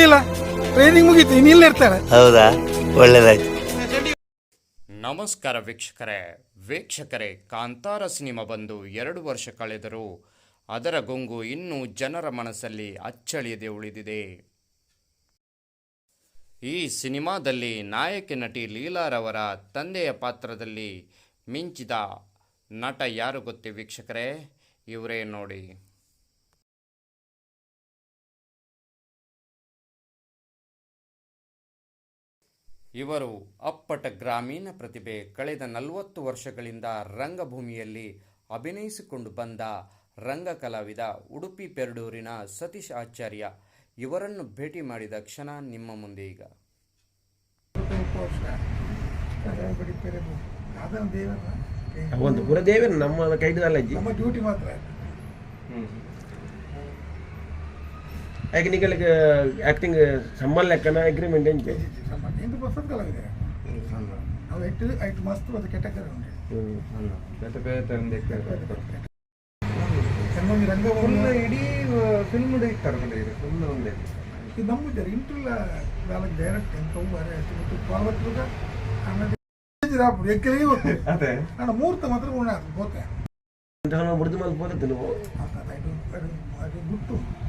ಬರ್ಲಿಲ್ಲ ಟ್ರೈನಿಂಗ್ ಮುಗೀತು ಇನ್ನು ಇಲ್ಲೇ ಇರ್ತಾರೆ. ಹೌದಾ? ಒಳ್ಳೇದಾಯ್ತು. ನಮಸ್ಕಾರ ವೀಕ್ಷಕರೇ. ವೀಕ್ಷಕರೇ ಕಾಂತಾರ ಸಿನಿಮಾ ಬಂದು ಎರಡು ವರ್ಷ ಕಳೆದರೂ ಅದರ ಗೊಂಗು ಇನ್ನೂ ಜನರ ಮನಸ್ಸಲ್ಲಿ ಅಚ್ಚಳಿಯದೆ ಉಳಿದಿದೆ. ಈ ಸಿನಿಮಾದಲ್ಲಿ ನಾಯಕಿ ನಟಿ ಲೀಲಾರವರ ತಂದೆಯ ಪಾತ್ರದಲ್ಲಿ ಮಿಂಚಿದ ನಟ ಯಾರು ಗೊತ್ತೇ ವೀಕ್ಷಕರೇ? ಇವರೇ ನೋಡಿ. ಇವರು ಅಪ್ಪಟ ಗ್ರಾಮೀಣ ಪ್ರತಿಭೆ ಕಳೆದ ನಲವತ್ತು ವರ್ಷಗಳಿಂದ ರಂಗಭೂಮಿಯಲ್ಲಿ ಅಭಿನಯಿಸಿಕೊಂಡು ಬಂದ ರಂಗ ಕಲಾವಿದ ಉಡುಪಿ ಪೆರಡೂರಿನ ಸತೀಶ್ ಆಚಾರ್ಯ. ಇವರನ್ನು ಭೇಟಿ ಮಾಡಿದ ಕ್ಷಣ ನಿಮ್ಮ ಮುಂದೆ ಈಗ. ಒಂದು ಗುರುದೇವನ ನಮ್ಮ ನಮ್ಮ ಡ್ಯೂಟಿ ಮಾತ್ರ ಯಾಕೆ ನಿಗಳಿಗೆ ಆಕ್ಟಿಂಗ್ ಸಂಬಳ ಲೆಕ್ಕನ ಅಗ್ರಿಮೆಂಟ್ ಎಂಚೆ ಎಂಟು ಪರ್ಸೆಂಟ್ ಕಲಾವಿದೆ ನಾವು ಎಟ್ಟು ಐಟು ಮಸ್ತ್ ಅದು ಕೆಟ್ಟಕ್ಕರೆ ಉಂಟು ಕೆಲವೊಂದು ರಂಗವನ್ನು ಇಡೀ ಫಿಲ್ಮ್ ಇರ್ತಾರೆ ಇದು ಫುಲ್ ಒಂದೇ ಇದು ನಂಬಿದ್ದಾರೆ ಇಂಟುಲ್ಲ వాళ్ళకి డైరెక్ట్ ఎంత పాల్గొట్టుగా అన్నది రాప్పుడు ఎక్కడికి వస్తుంది ಅದೇ అక్కడ ముహూర్తం మాత్రం ఉన్నది పోతే ಮುರಿದು ಮಲ್ పోతుంది నువ్వు అది గుట్టు మలుపుకుంటే టక్క ಅದೇ మలుపుకుంటే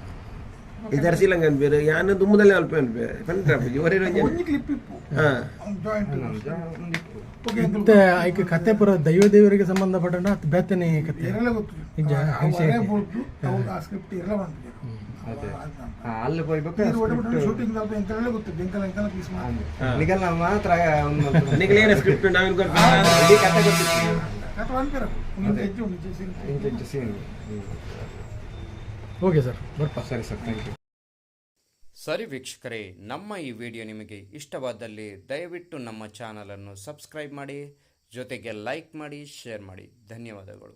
ಒಂದು ಕ್ಲಿಪ್ ಇಪ್ಪು. ಹಾ. ಜಾಯಿಂಟ್ ಓಕೆ ಮತ್ತೆ ಐಕೆ ಕತೆ ಪುರ ದೈವ ದೇವರಿಗೆ ಸಂಬಂಧಪಟ್ಟ ಬೇತನೆ ಕತೆ? ನಿಜ, ಅಲ್ಲಿ ನಿಗಲ್ ಮಾತ್ರ. ಒಂದು ಏನು ಸ್ಕ್ರಿಪ್ಟ್ ನಾವೇನು ಕತೆ ಗೊತ್ತಿತ್ತು. ನಿಜ ಸಿರಿ ಇಂಚು ಇಂಚು ಸೀನ್ ಓಕೆ ಸರ್ ಬರ್ಪ ಸರಿ ಸರ್ ಥ್ಯಾಂಕ್ ಯು ಸರಿ ವೀಕ್ಷಕರೇ ನಮ್ಮ ಈ ವಿಡಿಯೋ ನಿಮಗೆ ಇಷ್ಟವಾದಲ್ಲಿ ದಯವಿಟ್ಟು ನಮ್ಮ ಚಾನಲನ್ನು ಸಬ್ಸ್ಕ್ರೈಬ್ ಮಾಡಿ ಜೊತೆಗೆ ಲೈಕ್ ಮಾಡಿ ಶೇರ್ ಮಾಡಿ. ಧನ್ಯವಾದಗಳು.